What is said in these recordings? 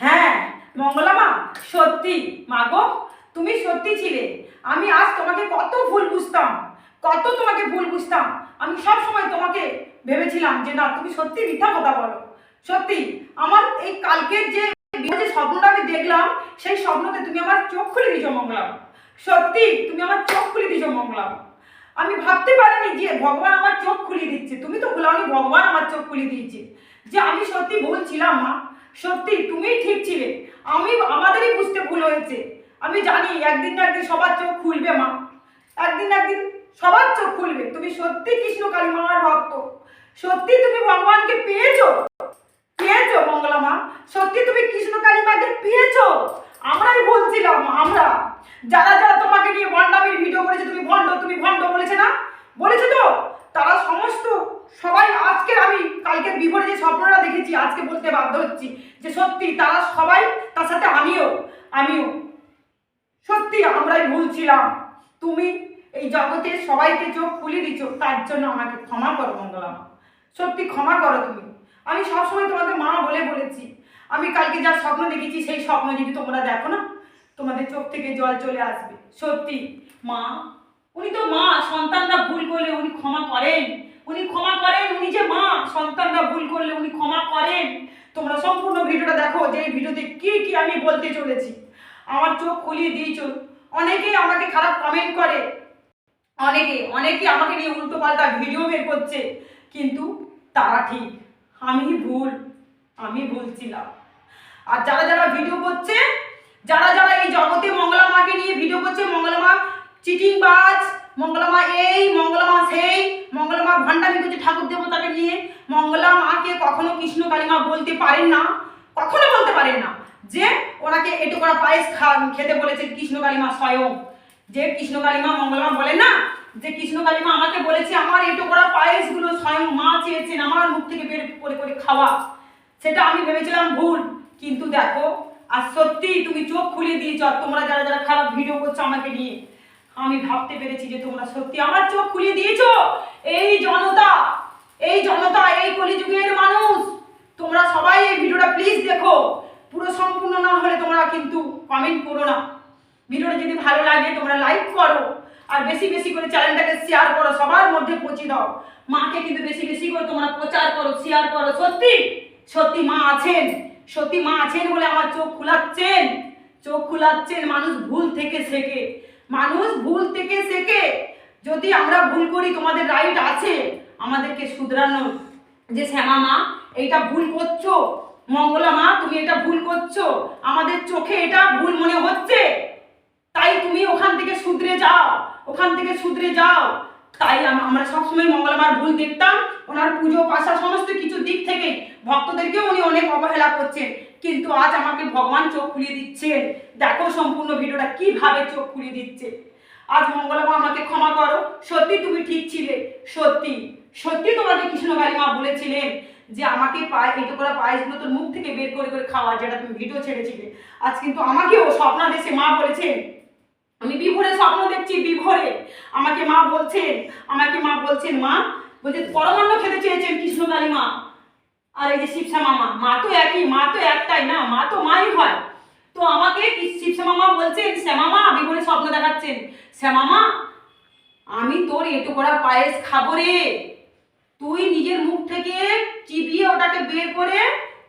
হ্যাঁ মঙ্গলা মা, সত্যি। মা গো, তুমি সত্যি ছিলে। আমি আজ তোমাকে কত ভুল বুঝতাম, কত তোমাকে ভুল বুঝতাম। আমি সব সময় তোমাকে ভেবেছিলাম যে না, তুমি সত্যি মিথ্যা কথা বলো। সত্যি, আমার এই কালকের যে যে স্বপ্নটা আমি দেখলাম, সেই স্বপ্নতে তুমি আমার চোখ খুলে দিয়েছ মঙ্গলাম সত্যি, তুমি আমার চোখ খুলে দিয়েছ মঙ্গলাম আমি ভাবতে পারিনি যে ভগবান আমার চোখ খুলিয়ে দিচ্ছে। তুমি তো ভুলাওনি, ভগবান আমার চোখ খুলিয়ে দিয়েছে। যে আমি সত্যি ভুল ছিলাম, মা। সত্যি, তুমিই ঠিক ছিলে। আমি আমাদেরই বুঝতে ভুল হয়েছে। আমি জানি, একদিন না একদিন সবার চোখ খুলবে মা। একদিন একদিন সবার চোখ খুলবে। তুমি সত্যি কৃষ্ণ কালী মার ভক্ত। সত্যি তুমি ভগবানকে পেয়েছ? পেয়েছ মঙ্গলা মা। সত্যি তুমি কৃষ্ণ কালী মাকে পেয়েছ? আমরাই বলছিলাম আমরা। যারা যারা তোমাকে নিয়ে ভণ্ডামির ভিডিও করেছে তুমি ভণ্ড তুমি ভণ্ড বলেছে না বলেছে তো তারা সমস্ত সবাই আজকের আমি কালকের বিপরে যে স্বপ্নটা দেখেছি আজকে বলতে বাধ্য হচ্ছি যে সত্যি তারা সবাই তার সাথে আমিও আমিও। সত্যি আমরাই ভুল ছিলাম। তুমি এই জগতে সবাইকে চোখ খুলে দিচ্ছ তার জন্য আমাকে ক্ষমা করো মঙ্গলা সত্যি ক্ষমা করো তুমি। আমি সবসময় তোমাকে মা বলে বলেছি। আমি কালকে যা স্বপ্ন দেখেছি, সেই স্বপ্ন যদি তোমরা দেখো না, তোমাদের চোখ থেকে জল চলে আসবে। সত্যি, মা, উনি তো মা, সন্তানরা ভুল করলে উনি ক্ষমা করেন। উনি ক্ষমা করেন, উনি যে মা, সন্তানরা ভুল করলে উনি ক্ষমা করেন। তোমরা সম্পূর্ণ ভিডিওটা দেখো যে এই ভিডিওতে কি কি আমি বলতে চলেছি। আমার চোখ খুলিয়ে দিয়েছ। অনেকেই আমাকে খারাপ কমেন্ট করে। অনেকে অনেকে আমাকে নিয়ে উল্টো পাল্টা ভিডিও বের করছে। কিন্তু তারা ঠিক। আমি ভুল। আমি ভুল ছিলাম। আর যারা যারা ভিডিও করছে, যারা যারা এই জগতে মঙ্গলা মাকে নিয়ে ভিডিও করছে, মঙ্গলা মা চিটিং বাজ মঙ্গলা মা এই মঙ্গলা মা সেই মঙ্গলা মা ভণ্ডামি করছে ঠাকুর দেবতাকে নিয়ে। মঙ্গলা মাকে কখনো কৃষ্ণ কালীমা বলতে পারেন না, কখনো বলতে পারেন না। যে ওনাকে এটু করা পায়েস খা, খেতে বলেছে কৃষ্ণ কালীমা স্বয়ং। যে কৃষ্ণ কালীমা মঙ্গলমা বলেন না, যে কৃষ্ণ কালীমা আমাকে বলেছে, আমার এটো করা পায়েসগুলো স্বয়ং মা চেয়েছেন আমার মুখ থেকে বের করে করে খাওয়া। সেটা আমি ভেবেছিলাম ভুল, কিন্তু দেখো, আর সত্যি তুমি চোখ খুলে দিয়েছ তোমরা যারা যারা খারাপ ভিডিও করছ আমাকে নিয়ে। আমি ভাবতে পেরেছি যে তোমরা সত্যি আমার চোখ খুলে দিয়েছ। এই জনতা এই জনতা, এই কলিযুগের মানুষ, তোমরা সবাই এই ভিডিওটা প্লিজ দেখো। পুরো সম্পূর্ণ না হলে তোমরা কিন্তু কমেন্ট করো না। ভিডিওটা যদি ভালো লাগে, তোমরা লাইক করো। আর বেশি বেশি করে চ্যানেলটাকে শেয়ার করো, সবার মধ্যে পৌঁছে দাও। মাকে কিন্তু বেশি বেশি করে তোমরা প্রচার করো শেয়ার করো। সত্যি সত্যি মা আছেন। সত্যি মা আছেন বলে আমার চোখ খুলাচ্ছেন। চোখ খুলাচ্ছেন, মানুষ ভুল থেকে শেখে। মানুষ ভুল থেকে শেখে। যদি আমরা ভুল করি, তোমাদের রাইট আছে। আমাদেরকে শুধরানোর যে শ্যামা মা, এইটা ভুল করছ। মঙ্গলা মা, তুমি এটা ভুল করছ। আমাদের চোখে এটা ভুল মনে হচ্ছে। তাই তুমি ওখান থেকে শুধরে যাও। ওখান থেকে শুধরে যাও। তাই আমরা সবসময় মঙ্গলবার ভুল দেখতাম। ওনার পুজো, পাশা, সমস্ত কিছু দিক থেকে ভক্তদেরকে উনি অনেক অবহেলা করছেন। কিন্তু আজ আমাকে ভগবান চোখ খুলিয়ে দিচ্ছেন। দেখো সম্পূর্ণ ভিডিওটা কীভাবে চোখ খুলিয়ে দিচ্ছে। আজ মঙ্গলমা, আমাকে ক্ষমা করো। সত্যি তুমি ঠিক ছিলে। সত্যি সত্যি তোমাকে কৃষ্ণ মা বলেছিলেন যে আমাকে পায়ে, এটো করা পায়েসগুলো তোর মুখ থেকে বের করে করে খাওয়া যেটা তুমি ভিডিও ছেড়েছিলে। আজ কিন্তু আমাকেও স্বপ্নাদেশে মা বলেছেন, আমি বিভোরে স্বপ্ন দেখছি, বিভোরে। আমাকে মা বলছেন, আমাকে মা বলছেন, মা, বলছে, পরমান্ন খেতে চেয়েছেন কৃষ্ণকালী মা আর এই যে শিবসা মামা, মা তো একই, মা তো একটাই না, মা তো মাই হয়। তো আমাকে শিবসা মামা বলছেন? শ্যামামা বিভোরে স্বপ্ন দেখাচ্ছেন। শ্যামামা আমি তোর এটো করা পায়েস খাব রে। তুই নিজের মুখ থেকে চিবিয়ে ওটাকে বের করে,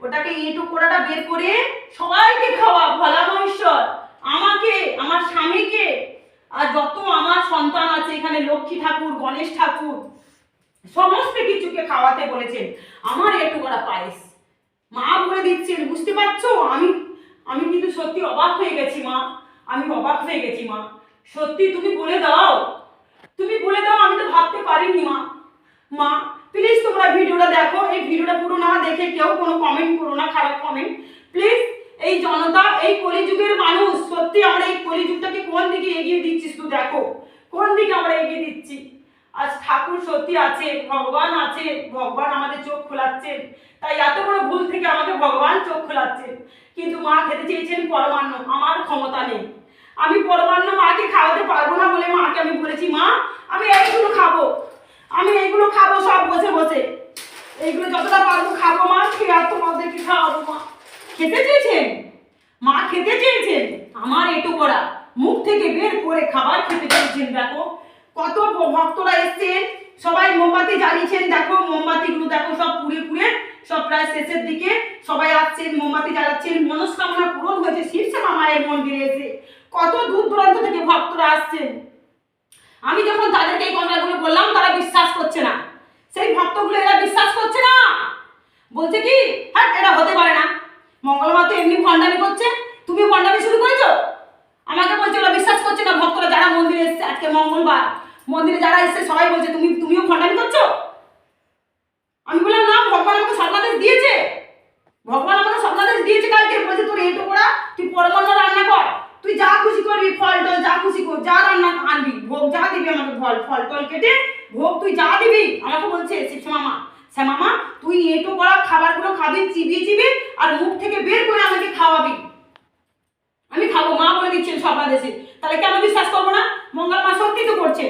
ওটাকে এঁটো কোড়াটা বের করে সবাইকে খাওয়া, ভোলা মহেশ্বর। আমাকে, আমার স্বামীকে। আর যত আমার সন্তান আছে এখানে, লক্ষ্মী ঠাকুর, গণেশ ঠাকুর সমস্ত কিছুকে খাওয়াতে বলেছেন। আমার একটু করা পায়েস। মা বলে দিচ্ছেন, বুঝতে পারছ? আমি আমি কিন্তু সত্যি অবাক হয়ে গেছি মা। আমি অবাক হয়ে গেছি মা। সত্যি তুমি বলে দাও। তুমি বলে দাও, আমি তো ভাবতে পারিনি মা। মা প্লিজ তোমরা ভিডিওটা দেখো। এই ভিডিওটা পুরো না দেখে কেউ কোনো কমেন্ট করো না, খারাপ কমেন্ট প্লিজ এই জনতা, এই কলিযুগের মানুষ, সত্যি আমরা এই কলিযুগটাকে কোন দিকে এগিয়ে দিচ্ছি শুধু দেখো। কোন দিকে আমরা এগিয়ে দিচ্ছি? আজ ঠাকুর সত্যি আছে, ভগবান আছে, ভগবান আমাদের চোখ খোলাচ্ছেন তাই এত বড় ভুল থেকে আমাকে ভগবান চোখ খোলাচ্ছেন কিন্তু মা খেতে চেয়েছেন পরমান্ন, আমার ক্ষমতা নেই। আমি পরমান্ন মাকে খাওয়াতে পারব না বলে মাকে আমি বলেছি, মা, আমি এইগুলো খাব। আমি এইগুলো খাব সব বসে বসে। এইগুলো যতটা পারব খাব মা, খেয়ে আর তোমাদেরকে খাওয়াবো মা? খেতে চেয়েছেন? মা খেতে চেয়েছেন? আমার এটু করা মুখ থেকে বের করে খাবার খেতে চেয়েছেন, দেখো। কত ভক্তরা এসছেন সবাই মোমবাতি জ্বালিয়েছেন। দেখো, মোমবাতিগুলো দেখো, সব পুড়ে পুড়ে, সব প্রায় শেষের দিকে সবাই আসছেন, মোমবাতি জ্বালাচ্ছেন। মনস্কামনা পূরণ হয়েছে। শীর্ষমা মায়ের মন্দিরে এসে কত দূর দূরান্ত থেকে ভক্তরা আসছেন। আমি যখন তাদেরকে এই কথাগুলো বললাম, তারা বিশ্বাস করছে না। সেই ভক্তগুলো এরা বিশ্বাস করছে না। বলছে কি হ্যাঁ এটা হতে পারে না। মঙ্গলমা তো এমনি ভণ্ডামি করছে। তুমি ভণ্ডামি শুরু করেছ? আমাকে বলছে, ওরা বিশ্বাস করছে না ভক্তরা যারা মন্দিরে এসছে। আজকে মঙ্গলবার মন্দিরে যারা এসছে, সবাই বলছে, তুমি, তুমিও ভণ্ডামি করছ? আমি বললাম, না, ভগবান আমাকে স্বপ্নাদেশ দিয়েছে। ভগবান আমাকে স্বপ্নাদেশ দিয়েছে কালকে। বলছে, তোর এটো করা তুই পরমান্ন রান্না কর। তুই যা খুশি করবি, ফল টল যা খুশি কর, যা রান্না আনবি, ভোগ যা দিবি আমাকে, ফল ফল টল কেটে, ভোগ তুই যা দিবি। আমাকে বলছে শিক্ষা মামা শ্যামামা, তুই এটো করা খাবারগুলো খাবি, চিবিয়ে চিবিয়ে, আর মুখ থেকে বের করে আমাকে খাওয়াবি। আমি খাব, মা বলে দিচ্ছেন স্বপ্নাদেশে তাহলে কেন বিশ্বাস করব না? মঙ্গল মা সত্যি তো করছে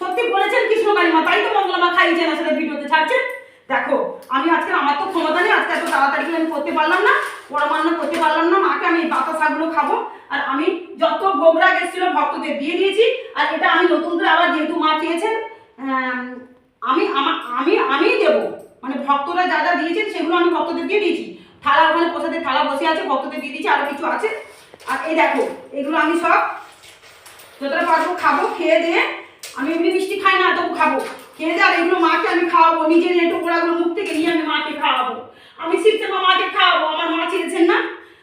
সত্যি বলেছেন কৃষ্ণকালী মা তাই তো মঙ্গল মা খাইয়েছেন আসলে ভিডিওতে ছাড়ছেন? দেখো আমি আজকে আমার তো ক্ষমতা নেই আজকে এত তাড়াতাড়ি আমি করতে পারলাম না পরমান্ন করতে পারলাম না মাকে আমি বাতাসাগুলো খাব আর আমি যত ভোগরাগ এসেছিল ভক্তদের দিয়ে দিয়েছি আর এটা আমি নতুন করে আবার যেহেতু মা চেয়েছেন আম, আমি আমা- আমি দেবো মানে ভক্তরা যা যা দিয়েছেন সেগুলো আমি ভক্তদের দিয়ে দিয়েছি থালা ওখানে প্রসাদের থালা বসে আছে ভক্তদের দিয়ে দিয়েছি আরও কিছু আছে আর এই দেখো এগুলো আমি সব যতটা পারব খাব খেয়ে দিয়ে আমি এমনি মিষ্টি খাই না, তবু খাব। খেয়ে যাবে এগুলো মাকে আমি খাওয়াবো, নিজের এই পোড়াগুলো মুখ থেকে নিয়ে আমি মাকে খাওয়াবো। আমি শিখতে মাকে খাওয়াবো, আমার মা চেয়েছেন না?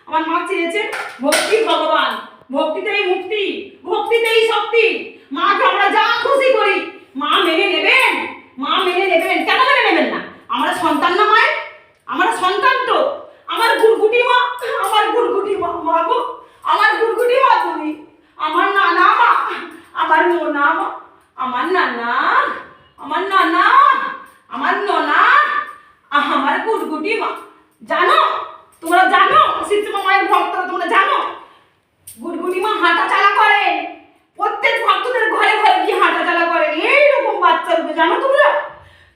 আমার মা চেয়েছেন, ভক্তি ভগবান, ভক্তিতেই মুক্তি ভক্তিতেই শক্তি মাকে আমরা যা খুশি করি মা মেনে নেবেন মা মেনে নেবেন কেন মেনে নেবেন না আমরা সন্তান না মায়ের আমরা সন্তান তো আমার গুড়গুটি মা আমার গুড়গুটি মা মা গো আমার গুড়গুটি মা তুমি আমার নানা মা আমার নোনা মা আমার নানা আমার নানা আমার ননা আমার গুড়গুটি মা জানো তোমরা জানো সিদ্ধমা মায়ের ভক্তরা তোমরা জানো গুড়গুড়ি মা হাঁটা চালা করেন প্রত্যেক ভক্তদের ঘরে ঘরে গিয়ে হাঁটা চালা করেন এইরকম বাচ্চা রূপে জানো তোমরা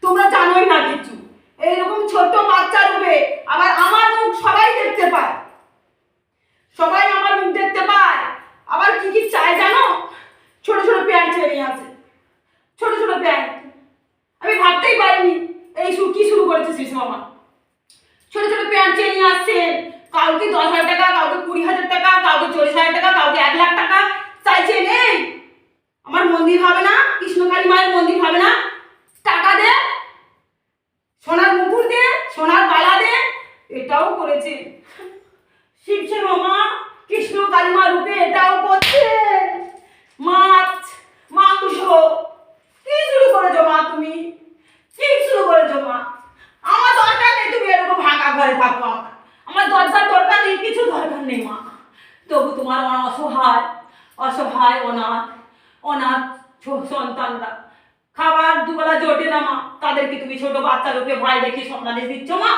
তোমরা জানোই না কিছু এইরকম ছোট বাচ্চা রূপে আবার আমার মুখ সবাই দেখতে পায় সবাই আমার মুখ দেখতে পায় আবার কি কি চায় জানো ছোট ছোট প্যান্ট ছেড়ে নিয়ে আসে ছোট ছোট প্যান্ট আমি ভাবতেই পারিনি এই শুরু কি শুরু করেছে শিশু মামা ছোট ছোট প্যান্ট চেয়ে নিয়ে আসছেন কাউকে দশ হাজার টাকা কাউকে কুড়ি হাজার টাকা কাউকে চল্লিশ হাজার টাকা কাউকে এক লাখ টাকা চাইছে নেই আমার মন্দির হবে না কৃষ্ণকালী মায়ের মন্দির হবে না টাকা দে সোনার মুকুট দে সোনার বালা দে এটাও করেছে শিবসে মামা কৃষ্ণ কালিমা রূপে এটাও করছে মাছ মাংস কি শুরু করেছ মা তুমি কি শুরু করেছ মা আমার দরকার নেই তুমি এরকম ভাঙা ঘরে থাকো আমার আমার দরজার দরকার নেই কিছু দরকার নেই মা তবু তোমার আমার অসহায় অসহায় অনাথ অনাথ ছো- সন্তানরা খাবার দুবেলা জোটে না, মা? তাদেরকে তুমি ছোট বাচ্চা রূপে ভয় দেখে স্বপ্নাদেশ দিচ্ছ, মা?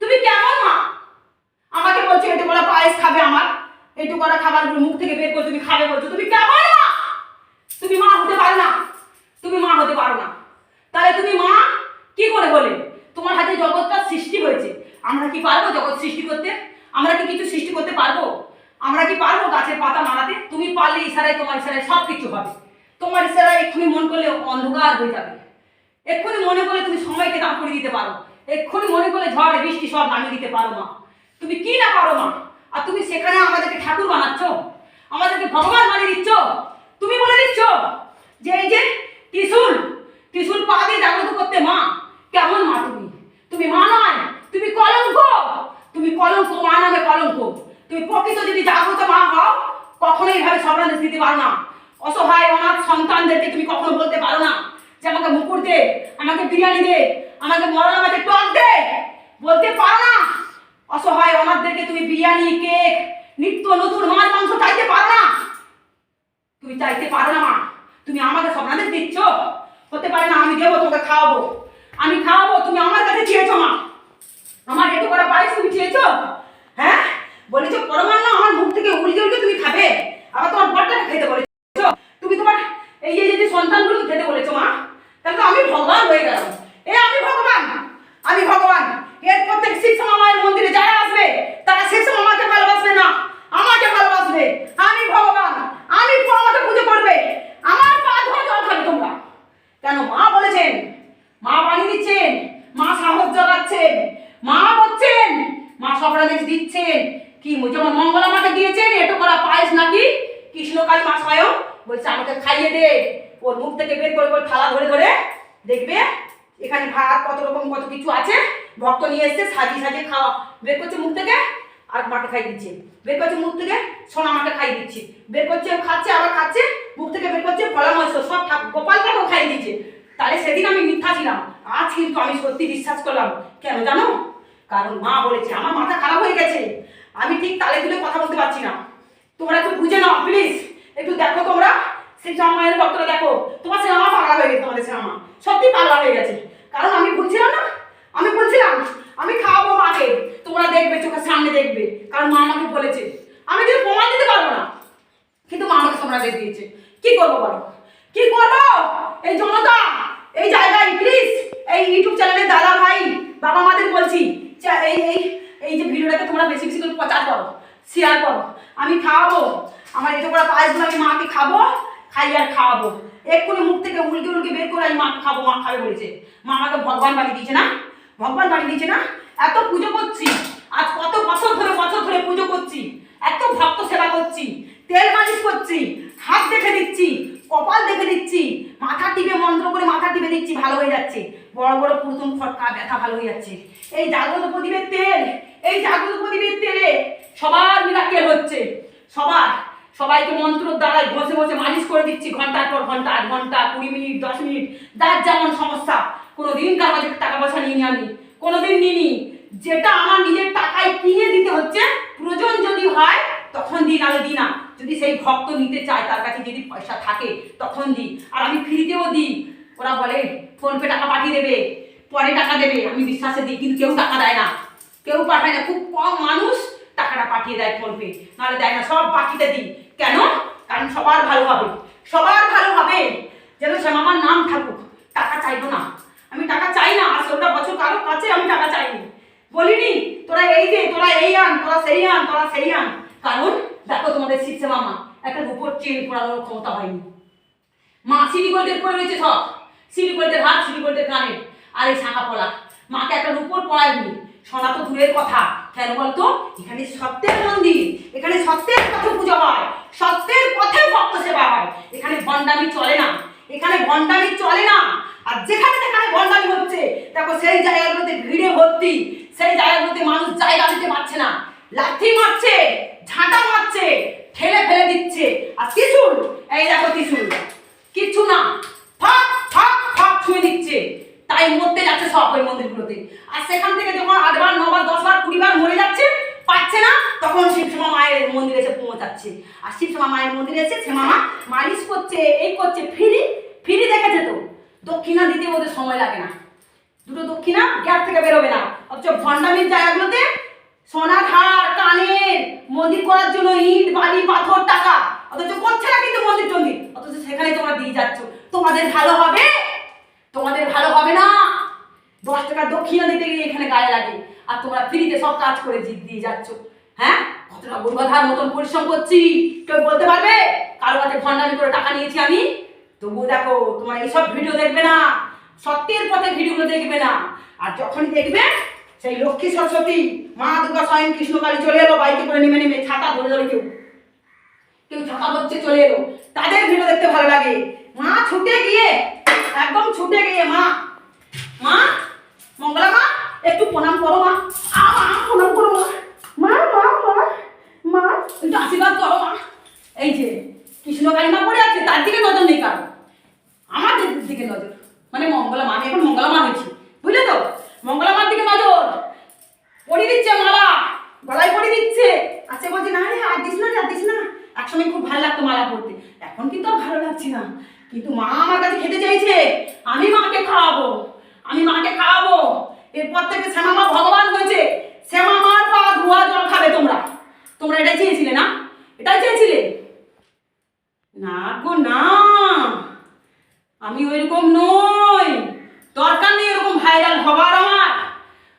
তুমি কেমন, মা? আমাকে বলছো একটু করা পায়েস খাবে আমার। একটু করা খাবারগুলো মুখ থেকে বের করে তুমি খাবে বলছো। তুমি কেমন, মা? তুমি মা হতে পারো না। তুমি মা হতে পারো না। তাহলে তুমি মা, কি করে বলে তোমার হাতে জগৎটা সৃষ্টি হয়েছে। আমরা কি পারব জগৎ সৃষ্টি করতে? আমরা কি কিছু সৃষ্টি করতে পারব? আমরা কি পারব গাছের পাতা মারাতে? তুমি পারলে ইশারায়, তোমার ইশারায় সব কিছু হবে। তোমার ইশারায় এক্ষুনি মন করলে অন্ধকার হয়ে যাবে। এক্ষুনি মনে করলে তুমি সময়কে দাম করে দিতে পারো। এক্ষুনি মনে করলে ঝড়, বৃষ্টি সব নামিয়ে দিতে পারো মা। তুমি কি না পারো মা? আর তুমি সেখানে আমাদেরকে ঠাকুর বানাচ্ছ? আমাদেরকে ভগবান বানিয়ে দিচ্ছ? তুমি বলে দিচ্ছ যে এই যে ত্রিশুল ত্রিশুল পা দিয়ে জাগ্রত করতে মা। কেমন মা তুমি? তুমি মা নয়, তুমি কলঙ্ক। তুমি কলঙ্ক মা নামে কলঙ্ক। তুমি প্রকৃত যদি জাগ্রত মা হও কখনো এইভাবে সর্বাদেশ দিতে পারো না। অসহায়, অনাথ সন্তানদেরকে তুমি কখনো বলতে পারো না। যে আমাকে মুকুট দে, আমাকে বিরিয়ানি দে, আমাকে মরলা মাছের টক দে। বলতে পারো না। অসহায় অনাথদেরকে তুমি বিরিয়ানি, কেক, নিত্য নতুন মাছ, মাংস চাইতে পারো না। তুমি চাইতে পারো না, মা। তুমি আমাকে স্বপ্নাদেশ দিচ্ছ। হতে পারে না, আমি দেবো তোকে খাওয়াবো। আমি খাওয়াবো, তুমি আমার কাছে চেয়েছো, মা। আমার একটু করা পায়েস তুমি চেয়েছো? হ্যাঁ? বলেছ পরমান্ন, আমার মুখ থেকে উল্টে উল্টে তুমি খাবে। আবার তোমার বরটাকে খেতে বলেছ। তুমি তোমার এই যে সন্তানগুলো খেতে বলেছ, মা তাহলে তো আমি ভগবান হয়ে গেলাম। এ আমি ভগবান আমি ভগবান। এর প্রত্যেক শিক্ষা মামায়ের মন্দিরে যারা আসবে, তারা শিক্ষা মামাকে ভালোবাসবে না, আমাকে ভালোবাসবে। আমি ভগবান আমি ভগবান ওর মুখ থেকে বের করে করে থালা ধরে ধরে দেখবে এখানে ভাত, কত রকম কত কিছু আছে। ভক্ত নিয়ে এসছে, সাজিয়ে সাজিয়ে খাওয়া। বের করছে মুখ থেকে, আর মাকে খাই দিচ্ছে। বের করছে মুখ থেকে, সোনা মাকে খাই দিচ্ছে। বের করছে, খাচ্ছে, আবার খাচ্ছে, মুখ থেকে বের করছে ফলা মাংস সব গোপালকেও খাই দিচ্ছে। তাহলে সেদিন আমি মিথ্যা ছিলাম। আজ কিন্তু আমি সত্যি বিশ্বাস করলাম। কেন জানো? কারণ মা বলেছে, আমার মাথা খারাপ হয়ে গেছে। আমি ঠিক তালে তুলে কথা বলতে পারছি না। তোমরা একটু বুঝে নাও প্লিজ একটু দেখো তোমরা। সেই মায়ের ভক্তরা দেখো? তোমার সিনেমা পাগলা হয়ে গেছে, তোমাদের সিনেমা। সত্যি পাগলা হয়ে গেছে কারণ আমি বলছিলাম না আমি বলছিলাম আমি খাওয়াবো মাকে তোমরা দেখবে চোখের সামনে দেখবে কারণ মা আমাকে বলেছে আমি কিন্তু প্রমাণ দিতে পারব না কিন্তু মা আমাকে তোমরা দিয়ে দিয়েছে কি করব বলো কি করব এই জনতা এই জায়গায় প্লিজ এই ইউটিউব চ্যানেলের দাদা ভাই বাবা মাদের বলছি চা- এই এই এই যে ভিডিওটাকে তোমরা বেশি বেশি করে প্রচার করো শেয়ার করো আমি খাওয়াবো আমার এটা করা পায়েসগুলো আমি মাকে খাব খাই আর খাওয়াবো এক্ষুনি মুখ থেকে উল্কে উল্কে বের করে আমি মাকে খাব মা খাবে বলেছে মা আমাকে ভগবান বানিয়ে দিয়েছে না ভগবান বানিয়ে দিয়েছে না এত পুজো করছি আজ কত বছর ধরে বছর ধরে পুজো করছি এত ভক্ত সেবা করছি তেল মালিশ করছি হাত দেখে দিচ্ছি কপাল দেখে দিচ্ছি মাথা টিপে মন্ত্র করে মাথা টিপে দিচ্ছি ভালো হয়ে যাচ্ছে বড় বড় পুরুতন ফটকা ব্যথা ভালো হয়ে যাচ্ছে এই জাগ্রত প্রদীপের তেল এই জাগ্রত প্রদীপের তেলে সবার মিরাকেল হচ্ছে সবার সবাইকে মন্ত্র দ্বারা বসে বসে মালিশ করে দিচ্ছি ঘণ্টার পর ঘণ্টা, আধ ঘণ্টা, কুড়ি মিনিট, দশ মিনিট। যার যেমন সমস্যা কোনো দিন কার কাছে টাকা পয়সা নিয়ে আমি। কোনোদিন নিইনি। যেটা আমার নিজের টাকায় কিনে দিতে হচ্ছে, প্রয়োজন যদি হয়, তখন দিই আমি দিই না। যদি সেই ভক্ত নিতে চায়, তার কাছে যদি পয়সা থাকে, তখন দিই। আর আমি ফ্রিতেও দিই। ওরা বলে, ফোনপে টাকা পাঠিয়ে দেবে, পরে টাকা দেবে। আমি বিশ্বাসে দিই, কিন্তু কেউ টাকা দেয় না। কেউ পাঠায় না। খুব কম মানুষ টাকাটা পাঠিয়ে দেয় ফোনপে। নাহলে দেয় না, সব বাকিতে দিই। কেন? কারণ সবার ভালো হবে। সবার ভালো হবে। যেন সে আমার নাম থাকুক। টাকা চাইব না। আমি টাকা চাই না। আর ষোলোটা বছর কারও কাছে আমি টাকা চাইনি। বলিনি। তোরা এই দে তোরা এই আন, তোরা সেই আন, তোরা সেই আন। কারণ, দেখো তোমাদের শিখছে মামা একটা রূপর চেন পড়ানোর ক্ষমতা হয়নি। মা সিঁড়ি গোল্ডের পরে রয়েছে সব। সিঁড়ি গোল্ডের হাত সিঁড়ি গোল্ডের কানের। আর এই শাঁখা পলা। মাকে একটা রূপর পড়ায়নি। সোনা তো দূরের কথা। কেন বলতো? এখানে সত্যের মন্দির, এখানে সত্যের পথে পুজো হয়, সত্যের পথে ভক্ত সেবা হয়। এখানে ভণ্ডামি চলে না, এখানে ভণ্ডামি চলে না। আর যেখানে যেখানে ভণ্ডামি হচ্ছে, দেখো সেই জায়গাগুলোতে ভিড়ে ভর্তি, সেই জায়গাগুলোতে মানুষ জায়গা দিতে পারছে না। লাথি মারছে, ঝাঁটা মারছে, ঠেলে ফেলে দিচ্ছে। আর ত্রিশুল, এই দেখো ত্রিশুল, কিচ্ছু না, ফাঁক ফাঁক ফাঁক ছুঁয়ে দিচ্ছে। তাই মরতে যাচ্ছে সব ওই মন্দিরগুলোতে। আর সেখান থেকে যখন আটবার, নবার, দশবার, কুড়িবার মরে যাচ্ছে, পাচ্ছে না, তখন শিবসমা মায়ের মন্দিরে এসে পৌঁছাচ্ছে। আর শিবসমা মায়ের মন্দিরে এসে সে মামা মালিশ করছে, এই করছে, ফিরি ফিরি দেখেছে তো। দক্ষিণা দিতে ওদের সময় লাগে না। দুটো দক্ষিণা গ্যাপ থেকে বেরোবে না। অথচ ভণ্ডামির জায়গাগুলোতে সোনার হার, কানের মন্দির করার জন্য ইট, বালি, পাথর, টাকা। অথচ করছে না কিন্তু মন্দির টন্দির অথচ সেখানে তোমরা দিয়ে যাচ্ছ। তোমাদের ভালো হবে তোমাদের ভালো হবে না। দশ টাকা দক্ষিণা দিতে গিয়ে এখানে গায়ে লাগে। আর তোমরা ফ্রিতে সব কাজ করে জিত দিয়ে যাচ্ছ। হ্যাঁ? কতটা গরুগাধার মতন পরিশ্রম করছি। কেউ বলতে পারবে? কারও কাছে ভণ্ডামি করে টাকা নিয়েছি আমি? তবুও দেখো, তোমার এইসব ভিডিও দেখবে না। সত্যের পথে ভিডিওগুলো দেখবে না। আর যখনই দেখবে, সেই লক্ষ্মী সরস্বতী, মা দুর্গা স্বয়ং কৃষ্ণকালী চলে এলো, বাইকে করে নেমে নেমে ছাতা ধরে ধরে কেউ কেউ ছাতা ধরছে চলে এলো। তাদের ভিডিও দেখতে ভালো লাগে। মা ছুটে গিয়ে একদম ছুটে গিয়ে, মা। মা, মঙ্গলা মা, একটু প্রণাম করো, মা। প্রণাম করো, মা। মা মা মা মা, একটু আশীর্বাদ করো, মা। এই যে কৃষ্ণকালী মা পড়ে আছে, তার দিকে নজর নেই কারও। আমার দিক- নজর। মানে মঙ্গলা মা, আমি এখন মঙ্গলা মা হয়েছি বুঝলে তো? মঙ্গলা মার দিকে নজর। পরিয়ে দিচ্ছে মালা। গলায় পরিয়ে দিচ্ছে। আচ্ছা বলছে, না রে, আর দিস না আর দিস না। একসময় খুব ভালো লাগতো মালা পরতে এখন কিন্তু আর ভালো লাগছে না। কিন্তু মা আমার কাছে খেতে চাইছে, আমি মাকে খাওয়াবো, আমি মাকে খাওয়াবো। এরপর থেকে শ্যামা মা ভগবান হয়েছে, শ্যামা মার পা ধোয়া জল খাবে তোমরা। তোমরা এটা চেয়েছিলে না? এটাই চেয়েছিলে? না গো, না। আমি ওইরকম নই। দরকার নেই এরকম ভাইরাল হবার আমার।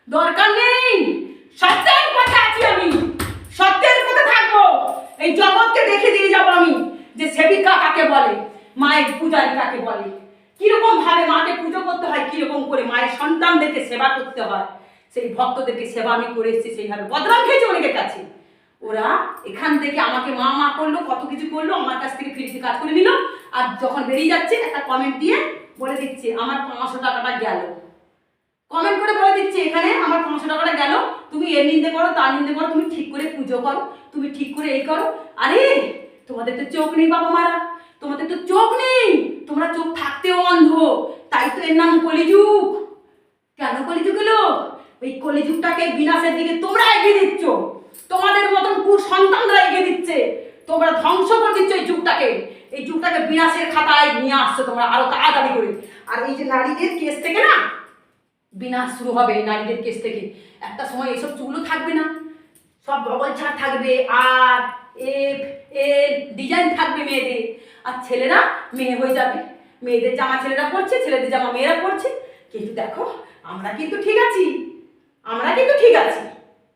দরকার নেই। সত্যের পথে আছি আমি। সত্যের পথে থাকব। এই জগৎকে দেখে দিয়ে যাব আমি, যে সেবিকা কাকে বলে। মায়ের পূজারী কাকে বলে। কীরকম ভাবে মাকে পুজো করতে হয়, কীরকম করে মায়ের সন্তানদেরকে সেবা করতে হয়, সেই ভক্তদেরকে সেবা আমি করে এসেছি, সেইভাবে বদনাম খেয়েছি অনেকের কাছে ওরা এখান থেকে আমাকে মা মা করল, কত কিছু করল, আমার কাছ থেকে ফ্রিতে কাজ করে নিল, আর যখন বেরিয়ে যাচ্ছে, একটা কমেন্ট দিয়ে বলে দিচ্ছে, আমার পাঁচশো টাকাটা গেল। কমেন্ট করে বলে দিচ্ছে, এখানে আমার পাঁচশো টাকাটা গেল। তুমি এর নিন্দে করো, তার নিন্দে করো, তুমি ঠিক করে পুজো করো, তুমি ঠিক করে এই করো। আরে, তোমাদের তো চোখ নেই বাবা মারা তোমাদের তো চোখ নেই। তোমরা চোখ থাকতেও অন্ধ। তাই তো এর নাম কলিযুগ। কেন কলিযুগ এলো? ওই কলিযুগটাকে বিনাশের দিকে তোমরা এগিয়ে দিচ্ছ। তোমাদের মতন সন্তানরা এগিয়ে দিচ্ছে। তোমরা ধ্বংস করে দিচ্ছ এই যুগটাকে। এই যুগটাকে বিনাশের খাতায় নিয়ে আসছো তোমরা। আরও তাড়াতাড়ি করে। আর এই যে নারীদের কেস থেকে না, বিনাশ শুরু হবে নারীদের কেস থেকে। একটা সময় এসব চুলও থাকবে না। সব বগল ছাড় থাকবে, আর, এফ, এল, ডিজাইন থাকবে মেয়েদের। আর ছেলেরা মেয়ে হয়ে যাবে। মেয়েদের জামা ছেলেরা পরছে, ছেলেদের জামা মেয়েরা পড়ছে কিন্তু দেখো, আমরা কিন্তু ঠিক আছি। আমরা কিন্তু ঠিক আছি।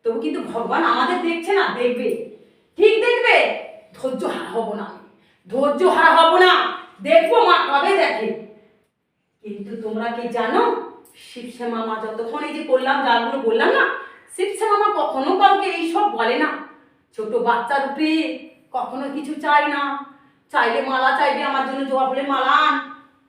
তবু কিন্তু ভগবান আমাদের দেখছে না, দেখবে। ঠিক দেখবে? ধৈর্য হারা হব না ধৈর্য হারা হব না। দেখব মা কবে দেখে। কিন্তু তোমরা কি জানো? শিবসে মামা যতক্ষণ এই যে করলাম যাগুলো বললাম না শিবসে মামা কখনো কাউকে এইসব বলে না। ছোট বাচ্চার উপরে কখনো কিছু চায় না। চাইলে মালা চাইবে, আমার জন্য জবা ফুলের মালা আন,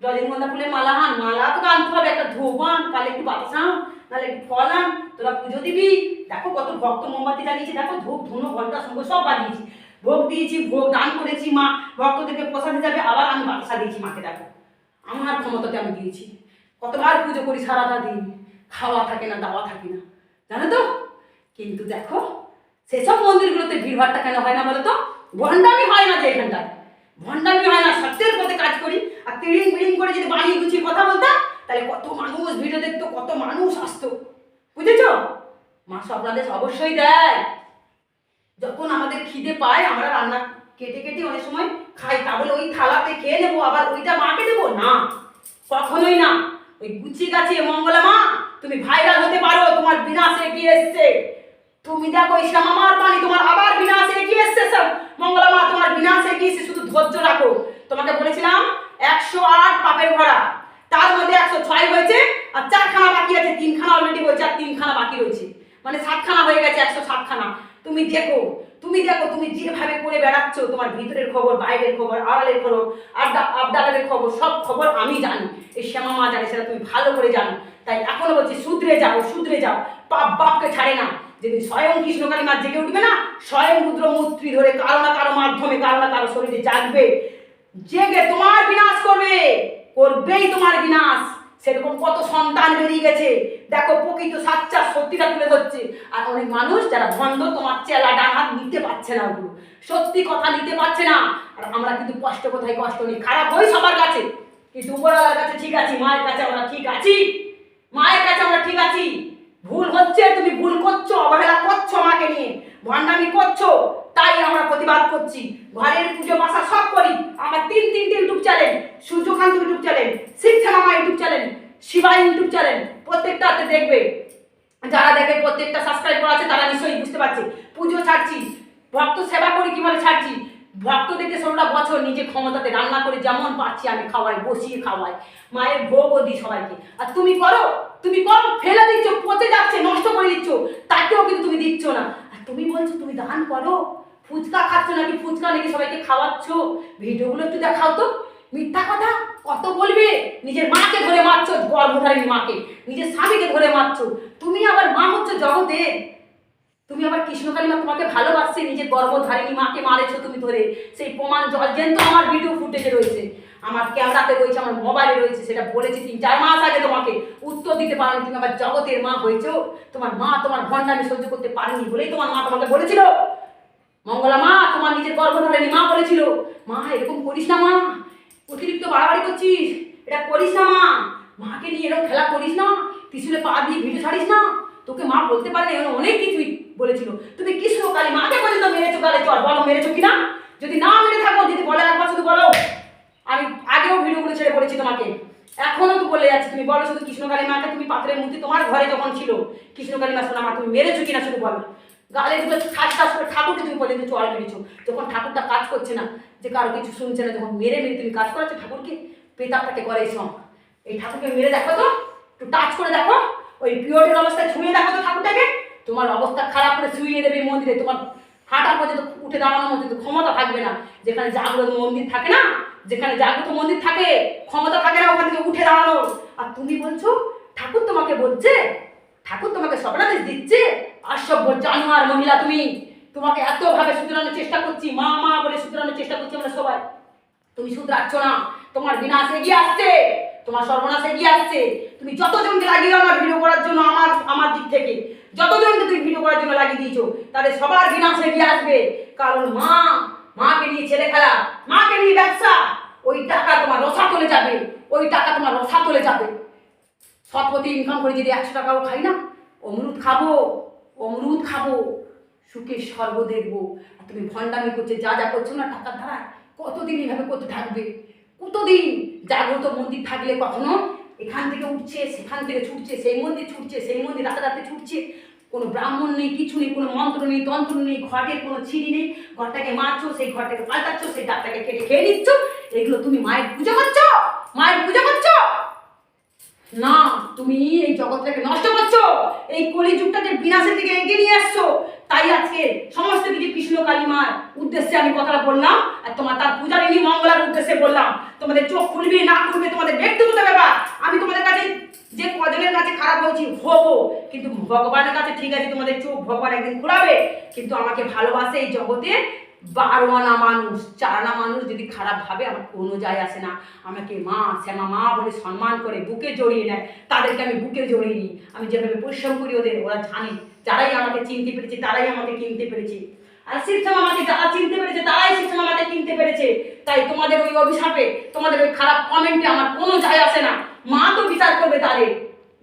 রজনীগন্ধা ফুলের মালা আন, মালা তো আনতে হবে, একটা ধূপ আন, তাহলে একটু বাতাস আন, নাহলে একটু ফল আন, তোরা পুজো দিবি। দেখো কত ভক্ত মোমবাতি জ্বালিয়েছি, দেখো ধূপ, ধুনো ঘণ্টা সঙ্গে সব বাজিয়েছি। ভোগ দিয়েছি, ভোগ দান করেছি মা, ভক্তদেরকে প্রসাদ যাবে আবার আমি বাতাসা দিয়েছি মাকে, দেখো। আমার ক্ষমতাতে আমি দিয়েছি। কতবার পুজো করি সারাটা দিন, খাওয়া থাকে না, দাওয়া থাকে না। জানো তো? কিন্তু দেখো, সেসব মন্দিরগুলোতে ভিড়ভাড়টা কেন হয় না বলো তো ভণ্ডামি হয় না যে এখানটায়। ভণ্ডামি হয় না, সত্যের পথে কাজ করি। আর তিড়িং বিড়িং করে যদি বানিয়ে গুছিয়ে কথা বলতাম তাহলে কত মানুষ ভিডিও দেখতো, কত মানুষ আসতো। বুঝেছ? মা স্বপ্নাদেশ অবশ্যই দেয়। যখন আমাদের খিদে পায়, আমরা রান্না কেটে কেটে অনেক সময় খাই। তাহলে ওই থালাতে খেয়ে নেব, আবার ওইটা মাকে দেবো? না, কখনোই না। ওই গুছিয়ে গাছিয়ে মঙ্গলা মা তুমি ভাইরাল হতে পারো, তোমার বিনাশ এগিয়ে এসছে। তুমি দেখো ওই শ্যামামার বাণী তোমার আবার বিনাশ এগিয়ে এসছে সব মঙ্গলা মা, তোমার বিনাশ এগিয়ে এসছে, শুধু ধৈর্য রাখো। তোমাকে বলেছিলাম, একশো আট পাপের ভরা তার মধ্যে একশো ছয় হয়েছে, আর চারখানা বাকি আছে, তিনখানা অলরেডি হয়েছে, আর তিনখানা বাকি রয়েছে। মানে সাতখানা হয়ে গেছে, একশো সাতখানা। তুমি দেখো তুমি দেখো, তুমি যেভাবে করে বেড়াচ্ছ, তোমার ভিতরের খবর, বাইরের খবর, আড়ালের খবর, আড্ডা আবডালের খবর, সব খবর আমি জানি। এই শ্যামা মা জানে সেটা তুমি ভালো করে জানো। তাই এখনও বলছি, শুধরে যাও শুধরে যাও। পাপ বাপকে ছাড়ে না। যেদিন স্বয়ং কৃষ্ণকালী মা জেগে উঠবে না, স্বয়ং রুদ্র মূর্তি ধরে কারও না কারও মাধ্যমে, কারও না কারও শরীরে জাগবে। জেগে তোমার বিনাশ করবে, করবেই তোমার বিনাশ। সেরকম কত সন্তান বেরিয়ে গেছে। দেখো, প্রকৃত সাচ্চা সত্যিটা তুলে ধরছে। আর অনেক মানুষ যারা ভণ্ড তোমার চেলা ডাঙাত নিতে পারছে না ওগুলো। সত্যি কথা নিতে পারছে না। আর আমরা কিন্তু কষ্ট কোথায় কষ্ট নেই। খারাপ হই সবার কাছে। কিন্তু উপরওয়ালার কাছে ঠিক আছি, মায়ের কাছে আমরা ঠিক আছি। মায়ের কাছে আমরা ঠিক আছি। ভুল হচ্ছে, তুমি ভুল করছ করছ মাকে নিয়ে ভণ্ডামি করছ তাই আমরা প্রতিবাদ করছি ঘরের পুজো বাসা সব করি আমার তিন তিনটে YouTube channel Suryakanta YouTube channel Shiksha Mama YouTube channel Shiba YouTube channel প্রত্যেকটাতে দেখবে যারা দেখে প্রত্যেকটা সাবস্ক্রাইব করা আছে তারা নিশ্চয়ই বুঝতে পারছে পুজো ছাড়ছি ভক্ত সেবা করি কীভাবে ছাড়ছি ভক্তদেরকে ষোলোটা বছর নিজে ক্ষমতাতে রান্না করে যেমন পারছি আমি খাওয়াই, বসিয়ে খাওয়াই। মায়ের ভোগও দিই সবাইকে। আর তুমি করো তুমি করো, ফেলে দিচ্ছ, পচে যাচ্ছে, নষ্ট করে দিচ্ছ তাকেও কিন্তু তুমি দিচ্ছ না। আর তুমি বলছো, তুমি দান করো। ফুচকা খাচ্ছ নাকি ফুচকা নাকি সবাইকে খাওয়াচ্ছ? ভিডিওগুলো একটু দেখাও তো। মিথ্যা কথা? কত বলবে? নিজের মাকে ধরে মারছো, গর্ভধারিণী মাকে। নিজের স্বামীকে ধরে মারছো। তুমি আবার মা হচ্ছে জগতে। তুমি আবার কৃষ্ণকালী মা তোমাকে ভালোবাসছে, নিজের গর্ভধারিণী মাকে মারেছো তুমি ধরে। সেই প্রমাণ জল জলজেন্ত আমার ভিডিও ফুটেজে রয়েছে। আমার ক্যামেরাতে রয়েছে, আমার মোবাইলে রয়েছে, সেটা বলেছি তিন, চার মাস আগে তোমাকে। উত্তর দিতে পারোনি তুমি, আবার জগতের মা হয়েছো। তোমার মা তোমার ভণ্ডামি সহ্য করতে পারেনি বলেই তোমার মা তোমাকে বলেছিল। মঙ্গলা মা, তোমার নিজের গর্ভধারিণী মা বলেছিল। মা, এরকম করিস না মা। অতিরিক্ত বাড়াবাড়ি করছিস। এটা করিস না মা। মাকে নিয়ে এরকম খেলা করিস না। ত্রিশুলে পা দিয়ে ভিডিও ছাড়িস না। তোকে মা বলতে পারে না অনেক কিছুই বলেছিল, তুমি কৃষ্ণ কালী মাকে বলে পর্যন্ত মেরেছো কালে চল বলো মেরেছো কি না যদি না মেরে থাকো যদি বলে একবার শুধু বলো। আমি আগেও ভিডিওগুলো ছেড়ে পড়েছি তোমাকে। এখনও তো বলে যাচ্ছি, তুমি বলো শুধু কৃষ্ণকালী মাকে, তুমি পাত্রের মূর্তি তোমার ঘরে যখন ছিল, কৃষ্ণকালী মা সোনা মা, তুমি মেরেছো কিনা শুধু বলো। গালে দুটো ঠাস ঠাস করে ঠাকুরকে তুমি পর্যন্ত চড় মেরেছো। যখন ঠাকুরটা কাজ করছে না, যে কারও কিছু শুনছে না, যখন মেরে মেরে তুমি কাজ করাচ্ছো, ঠাকুরকে পেতারটাকে করে এই সঙ্গ এই ঠাকুরকে মেরে দেখো তো, একটু টাচ করে দেখো, ওই পিরিয়ডের অবস্থায় ছুঁয়ে দেখো তো ঠাকুরটাকে। তোমার অবস্থা খারাপ করে শুয়ে দেবে মন্দিরে। তোমার হাঁটা পর্যন্ত উঠে দাঁড়ানোর মতো ক্ষমতা থাকবে না। যেখানে জাগ্রত মন্দির থাকে না, যেখানে জাগ্রত মন্দির থাকে, ক্ষমতা থাকে না ওখান থেকে উঠে দাঁড়ানো আর তুমি বলছো, ঠাকুর তোমাকে বলছে, ঠাকুর তোমাকে স্বপ্নাদেশ দিচ্ছে, অসভ্য জানোয়ার মহিলা তুমি। তোমাকে এতভাবে শুধরানোর চেষ্টা করছি, মা মা বলে শুধরানোর চেষ্টা করছি আমরা সবাই। তুমি শুধরাচ্ছ না, তোমার বিনাশ এগিয়ে আসছে, তোমার সর্বনাশ এগিয়ে আসছে। তুমি যতজনকে লাগিয়ে আমার ভিডিও করার জন্য আমার আমার দিক থেকে যতজনকে তুমি ভিডিও করার জন্য লাগিয়ে দিয়েছ, তাদের সবার বিনাশ এগিয়ে আসবে। কারণ মা, মাকে নিয়ে ছেলে খেলা, মাকে নিয়ে ব্যবসা, ওই টাকা তোমার রসা চলে যাবে, ওই টাকা তোমার রসা চলে যাবে। সৎপতি ইনকাম করে যদি একশো টাকাও খাই না, অমরুদ খাব অমরুদ খাব, সুখে স্বর্গ দেখব। আর তুমি ভণ্ডামি করছে, যা যা করছ না, টাকার দ্বারা কতদিন এইভাবে করতে থাকবে? কতদিন জাগ্রত মন্দির থাকলে কখনো এখান থেকে উঠছে, সেখান থেকে ছুটছে, সেই মন্দির ছুটছে, সেই মন্দির রাতে রাতে ছুটছে কোনো ব্রাহ্মণ নেই, কিছু নেই, কোনো মন্ত্র নেই, তন্ত্র নেই ঘটের কোনো ছিঁড়ি নেই। ঘরটাকে মারছো, সেই ঘরটাকে পাল্টাচ্ছ, সেই ডাক্তারকে কেটে খেয়ে নিচ্ছ। এগুলো তুমি মায়ের পুজো করছ? মায়ের পুজো করছ? না, তুমি এই জগৎটাকে নষ্ট করছ। এই কলিযুগটাকে বিনাশের দিকে এগিয়ে নিয়ে আসছো। তাই আজকে সমস্ত কিছু কৃষ্ণ কালিমার উদ্দেশ্যে আমি কথাটা বললাম, আর তোমার তার পূজারিনী মঙ্গলার উদ্দেশ্যে বললাম। তোমাদের চোখ খুলবে, না খুলবে, তোমাদের ব্যক্তিগত ব্যাপার। আমি তোমাদের কাছে যে কজনের কাছে খারাপ হয়েছি হব কিন্তু ভগবানের কাছে ঠিক আছে, তোমাদের চোখ ভগবান একদিন ঘোরাবে। কিন্তু আমাকে ভালোবাসে এই জগতে বারো আনা মানুষ চার আনা মানুষ যদি খারাপ ভাবে, আমার কোনো যায় আসে না। আমাকে মা, শ্যামা, মা বলে সম্মান করে বুকে জড়িয়ে নেয়। তাদেরকে আমি বুকে জড়িয়ে নিই। আমি যেভাবে পরিশ্রম করি ওদের, ওরা জানে। যারাই আমাকে চিনতে পেরেছে, তারাই আমাকে কিনতে পেরেছে। আর শিবশ্যাম আমাকে যারা চিনতে পেরেছে, তারাই শিবশ্যাম আমাকে কিনতে পেরেছে। তাই তোমাদের ওই অভিশাপে, তোমাদের ওই খারাপ কমেন্টে আমার কোনো যায় আসে না। মা তো বিচার করবে তাদের।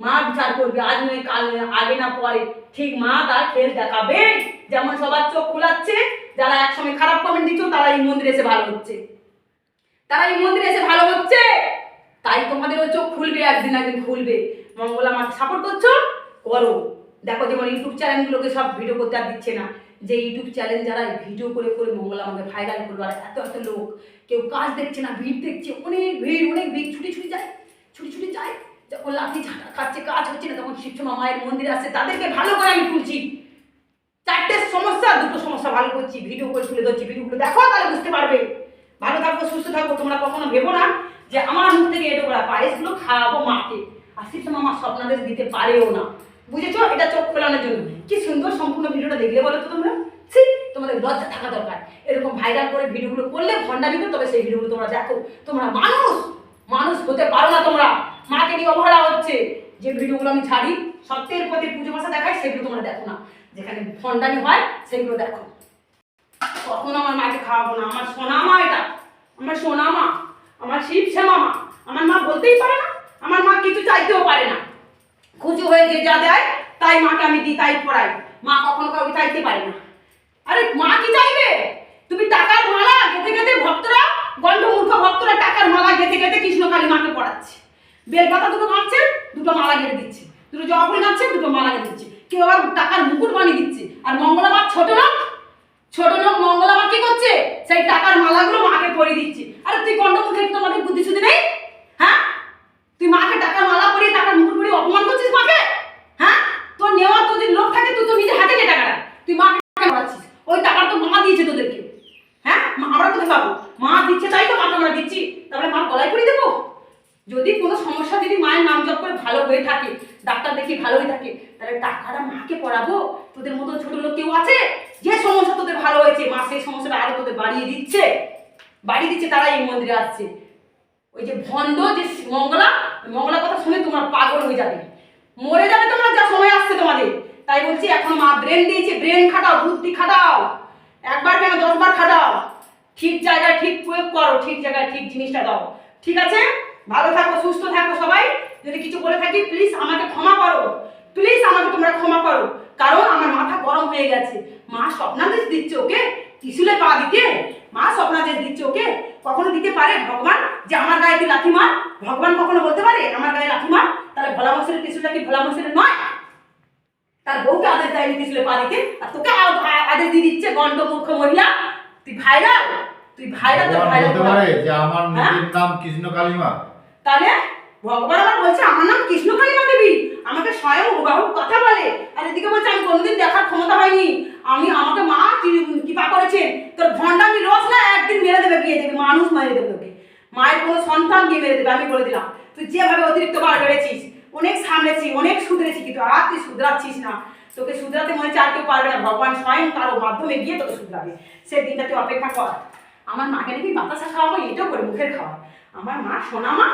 মা বিচার করবে, আজ নয়, কাল আগে না পরে। ঠিক মা তার খেল দেখাবে। যেমন সবার চোখ খোলাচ্ছে, যারা একসময় খারাপ কমেন্ট দিচ্ছ, তারা এই মন্দিরে এসে ভালো হচ্ছে। তারা এই মন্দিরে এসে ভালো হচ্ছে। তাই তোমাদেরও চোখ খুলবে, একদিন একদিন খুলবে। মঙ্গলা মাকে সাপোর্ট করছ? করো। দেখো যেমন ইউটিউব চ্যানেলগুলোকে সব ভিডিও করতে আর দিচ্ছে না। যে ইউটিউব চ্যানেল যারা ভিডিও করে করে মঙ্গলা আমাকে ভাইরাল করবে, আর এত এত লোক। কেউ কাজ দেখছে না, ভিড় দেখছে, অনেক ভিড় অনেক ভিড়। ছুটি ছুটি যায়। ছুটি ছুটি যায় যখন লাঠি ঝাঁটা খাচ্ছে, কাজ হচ্ছে না, তখন শিবসমা মায়ের মন্দিরে আসছে তাদেরকে ভালো করে আমি তুলছি। চারটে সমস্যা, দুটো সমস্যা ভালো করছি, ভিডিও করে তুলে ধরছি ভিডিওগুলো দেখো, তাহলে বুঝতে পারবে। ভালো থাকব সুস্থ থাকব তোমরা কখনো ভেবো না যে আমার মুখ থেকে এটো করা পায়েসগুলো খাওয়াবো মাকে। আর শিবসমা মা স্বপ্নাদেশ দিতে পারেও না। বুঝেছ? এটা চোখ খোলানোর জন্য। কি সুন্দর সম্পূর্ণ ভিডিওটা দেখলে বলো তো তোমরা? ছি, তোমাদের লজ্জা থাকা দরকার। এরকম ভাইরাল করে ভিডিওগুলো করলে ভণ্ডামি করো, তবে সেই ভিডিওগুলো তোমরা দেখো। তোমরা মানুষ! মানুষ হতে পারো না তোমরা। মাকে নিয়ে অবহেলা হচ্ছে। যে ভিডিওগুলো আমি ছাড়ি, সত্যের প্রতি পুজো ভাষা দেখাই সেগুলো তোমরা দেখো না। যেখানে ভণ্ডামি হয়, সেগুলো দেখো। কখনো আমার মাকে খাওয়াবো না। আমার সোনা মা এটা। আমার সোনা মা আমার শিব শ্যামা মা আমার মা বলতেই পারে না। আমার মা কিছু চাইতেও পারে না। খুশি হয়ে যে যা দেয়, তাই মাকে আমি দিই, তাই পড়াই। মা কখনো কাউকে চাইতে পারে না আরে মা কি চাইবে তুমি টাকার মালা গেতে গেতে ভক্তরা গন্ডমূর্খ ভক্তরা টাকার মালা গেতে গেতে মাকে পড়াচ্ছে। বেলপাতা দুটো গাঁচ্ছে দুটো মালা গেড়ে দিচ্ছে। দুটো জবা ফুল দুটো মালা গেড়ে দিচ্ছে। কেউ আবার টাকার মুকুট বানিয়ে দিচ্ছে। আর মঙ্গলা মা ছোট লোক ছোট লোক মঙ্গলা মা কি করছে? সেই টাকার মালাগুলো মাকে পরিয়ে দিচ্ছে। আরে তুই গন্ডমুখে তোমাদের বুদ্ধি শুধু নেই হ্যাঁ তুই মাকে টাকার মালা পরিয়ে টাকার মুকুট পরিয়ে অপমান করছিস মাকে হ্যাঁ তোর নেওয়া তোর যদি লোক থাকে তুই তো নিজে হাতে নে টাকাটা তুই মাকে কেন পড়াচ্ছিস ওই টাকাটা তো মা দিয়েছে তোদেরকে হ্যাঁ মা- আমরা কোথায় পাবো মা দিচ্ছে তাই তো মাকে আমরা দিচ্ছি তাহলে মা গলায় পরিয়ে দেবো যদি কোনো সমস্যা যদি মায়ের নাম জপ করে ভালো হয়ে থাকে ডাক্তার দেখি ভালো হয়ে থাকে তাহলে টাকাটা মাকে পড়াবো তোদের মতো ছোট লোক কেউ আছে? যে সমস্যা তোদের ভালো হয়েছে, মা সেই সমস্যাটা আরও তোদের বাড়িয়ে দিচ্ছে। বাড়িয়ে দিচ্ছে, তারা এই মন্দিরে আসছে। ওই যে ভণ্ড, যে মঙ্গলা, ওই মঙ্গলার কথা শুনে তোমার পাগল হয়ে যাবে। মরে যাবে তোমরা, যা সময় আসছে তোমাদের। তাই বলছি, এখন মা ব্রেন দিয়েছে ব্রেন খাটাও, বুদ্ধি খাটাও। একবার কেন দশবার খাটাও। ঠিক জায়গায় ঠিক প্রয়োগ করো, ঠিক জায়গায় ঠিক জিনিসটা দাও। ঠিক আছে? ভালো থাকো, সুস্থ থাকো সবাই। যদি কিছু বলে থাকি প্লিজ আমাকে ক্ষমা করো। প্লিজ আমাকে তোমরা ক্ষমা করো। কারণ আমার মাথা গরম হয়ে গেছে। মা স্বপ্নাদেশ দিচ্ছে ওকে? ত্রিশুলে পা দিতে? মা স্বপ্নাদেশ দিচ্ছে ওকে? কখনো দিতে পারে ভগবান? যে আমার গায়ে তুই লাথি মার? ভগবান কখনো বলতে পারে আমার গায়ে লাথি মার? তাহলে ভোলা মশলের ত্রিশুলটা কি ভোলা মশলের নয়? তার বউকে আদেশ দেয়নি ত্রিশুলে পা দিতে। আর তোকে আদেশ দিয়ে দিচ্ছে গন্ড মূর্খ মহিলা। তুই ভাইরাল তুই ভাইরাল তো ভাইরাল যে আমার হ্যাঁ? নাম কৃষ্ণ কালিমা তাহলে? ভগবান আমার বলছে, আমার নাম কৃষ্ণ কালিমা দেবী। আমাকে স্বয়ং হুবাহু কথা বলে। আর এদিকে বলছে, আমি কোনোদিন দেখার ক্ষমতা হয়নি। আমি, আমাকে মা কৃপা করেছেন। তোর ভণ্ডামি রোজ না একদিন মেরে দেবে, বিয়ে দেবে, মানুষ মেরে দেবে তোকে। মায়ের কোনো সন্তান গিয়ে মেরে দেবে, আমি বলে দিলাম। তুই যেভাবে অতিরিক্ত বার বেড়েছিস, অনেক সামলেছি, অনেক শুধরেছি, কিন্তু আর তুই শুধরাচ্ছিস না। তোকে শুধরাতে মনে হচ্ছে আর কেউ পারবে না। ভগবান স্বয়ং কারও মাধ্যমে গিয়ে তোকে শুধরাবে। সে দিনটা তুই অপেক্ষা কর। আমার মাকে নাকি বাতাসা খাওয়াবো, এটাও করে মুখের খাওয়া। আমার মা সোনা মা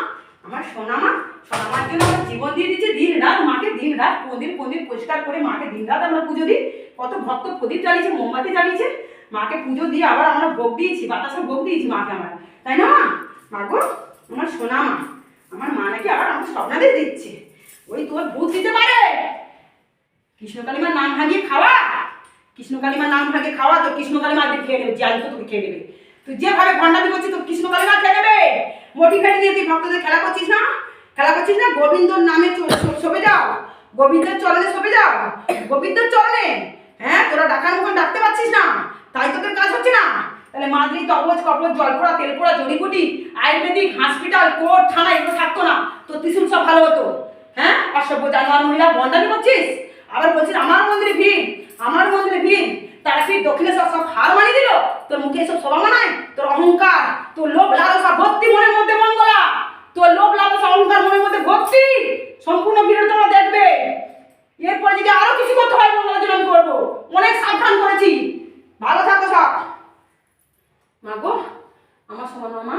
আমার সোনা মা সোনা মার জন্য আমার জীবন দিয়ে দিচ্ছে দিন রাত, মাকে দিন রাত মন্দির মন্দির পরিষ্কার করে মাকে দিন রাত আমরা পুজো দিই। কত ভক্ত প্রদীপ জ্বালিয়েছে, মোমবাতি জ্বালিয়েছে। মাকে পুজো দিয়ে আবার আমরা ভোগ দিয়েছি বাতাসা ভোগ দিয়েছি মাকে আমার। তাই না মা? মা গো, আমার সোনা মা আমার মা নাকি আবার আমার স্বপ্নাদের দিচ্ছে ওই তোর ভূত দিতে পারে। কৃষ্ণ কালিমার নাম ভাগিয়ে খাওয়া। কৃষ্ণ কালিমার নাম ভাগে খাওয়া, তো কৃষ্ণ কালিমা দিয়ে খেয়ে নেবে জানি তো তোকে খেয়ে নেবে। তুই যেভাবে ভণ্ডামি করছিস তো কৃষ্ণ কালিমা খেয়ে নেবে? মোটি ফেটে দিয়ে তুই ভক্তদের খেলা করছিস না? খেলা করছিস না? গোবিন্দর নামে সবে যাও। গোবিন্দের চরণে সবে যাও। গোবিন্দের চরণে? হ্যাঁ তোরা ডাকার মুখন ডাকতে পারছিস না। তাই তোদের কাজ হচ্ছে না। তাহলে মাদ্রি তবজ কপজ জলপোড়া তেলপোড়া জড়িবুটি, আয়ুর্বেদিক হসপিটাল কোর্ট, থানা, এগুলো থাকতো না। তো ত্রিশুল সব ভালো হতো। হ্যাঁ অসভ্য জানোয়ার মহিলা বন্ডামি করছিস? আবার বলছিস আমার মন্দিরে ভিড়, আমার মন্দিরে ভিড়। তারা কি দক্ষিণেশ্বর সব হার মানিয়ে দিল? তোর মুখে এসব সভা মানায়? তোর অহংকার, তোর লোভ, লালসা ভর্তি মনের মধ্যে মঙ্গলা। তোর লোভ, লালসা, অহংকার মনের মধ্যে ভক্তি। সম্পূর্ণ বিরোধ তোমরা দেখবে। এরপরে যদি আরও কিছু করতে হয় মঙ্গলার জন্য আমি করব। অনেক সাবধান করেছি। ভালো থাকো সব। মা গো, আমার সমান মামা।